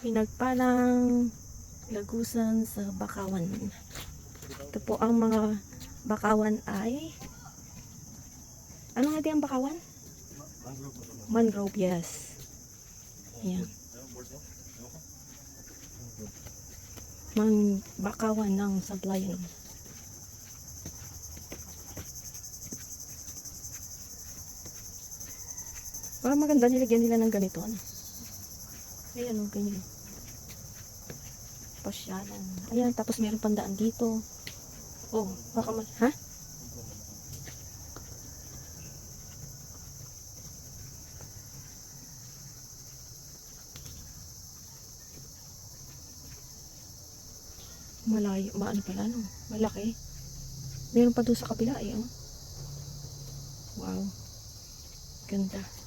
pinagpalang lagusan sa Bakawan. Ito po ang mga Bakawan ay ano nga ang Bakawan? Mangrove, yes. Ayan. Man Bakawan ng sablayan. Para maganda nilagyan nila ng ganito. Ano? Ayan o, ganyan. Pasyalan. Ayan, tapos meron pandaan dito. Oh, baka man, ha? Malayo, maano pala no? Malaki. Meron pa doon sa kabila eh, oh. Wow. Ganda.